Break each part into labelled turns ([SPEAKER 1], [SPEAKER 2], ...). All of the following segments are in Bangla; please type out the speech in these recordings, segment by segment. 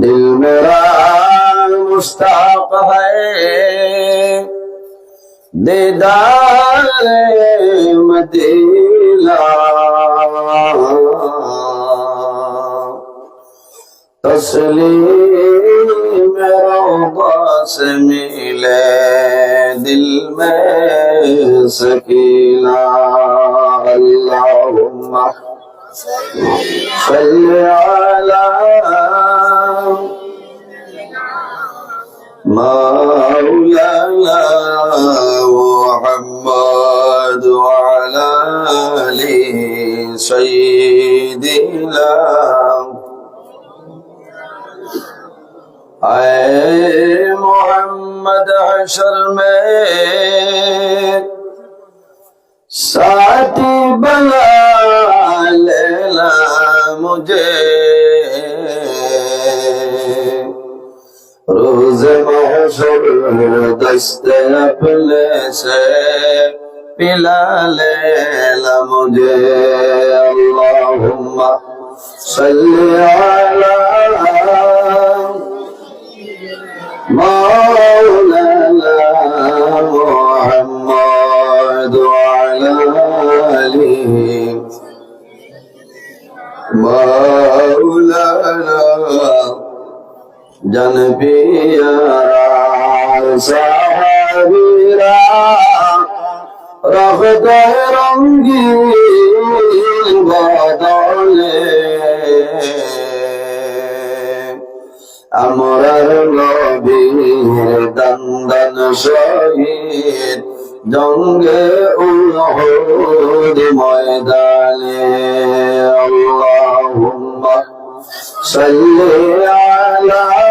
[SPEAKER 1] दिल मेरा मुस्ताक है दीदार मदीना तस्लीम रोबस मिले दिल में सकीला अल्लाहुम्मा सल्ली अला مولانا محمد وعلى آل سيدنا أي محمد حشر میں ساتي بنا لینا مجيب mahzur dasta plese bilale la mujhe allahumma salli ala maulana muhammad wa ala alihi জনপিয়ারা সাহাবীরা রহদ রঙ্গি বদলে আমরার নবীর দন্দন শহীদ জঙ্গে উহুদ ময়দানে আল্লাহুম্মা সাল্লি আলা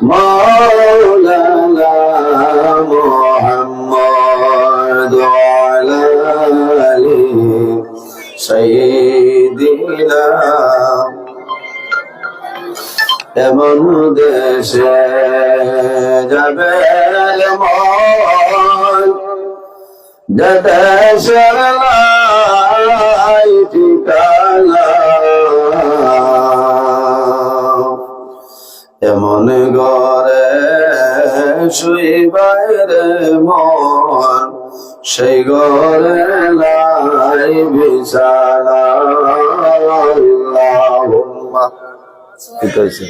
[SPEAKER 1] مولانا محمد وعلى آله سيدنا এমন দেশে যাবে মন যে দেশের নাই ঠিকানা এমন ঘরে শুইবাইরে মন, সেই বিছানা ঠিক আছে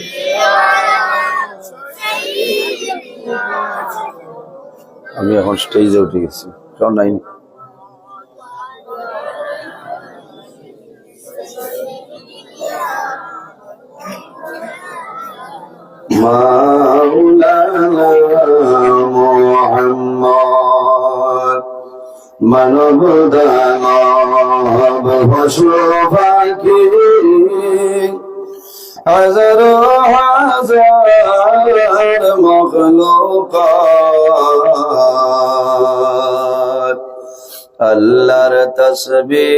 [SPEAKER 1] আমি এখন স্টেজে উঠে গেছি। সব নাই মাওলানা মোহাম্মদ মানব দানব পশু পাখি হাজার হাজার মখলুকাত আল্লাহর তসবি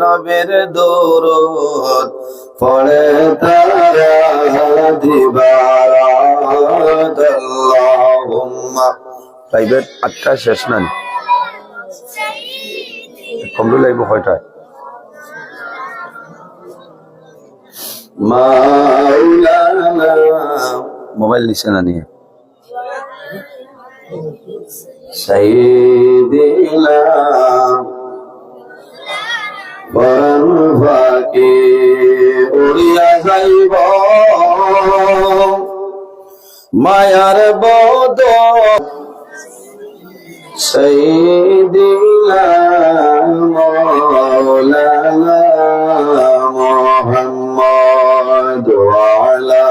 [SPEAKER 1] নবীর দরুদ পড়ে তারা প্রাইভেট আটটা শেষ নান। কমপ্লিট লাগবে কয়টায় মোবাইল নিচে না নিয়ে। সাইদিনা পরম ভাকে উড়িয়া যাইব। মায়ার বদ সাইদিনা মৌলানা মোহাম্মদ ওয়ালা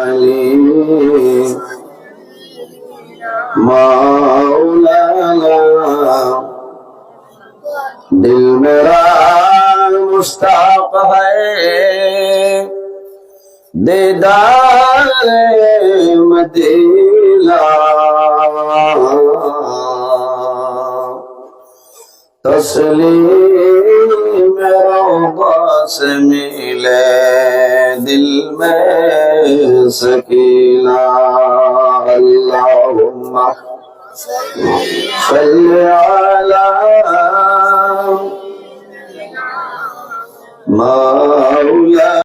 [SPEAKER 1] আলী মা मेरा मुश्ताक हक है दीदार मदीना तस्लीम बस मिले दिल में सकीना अल्लाहुम्मा सल्ली अला मौला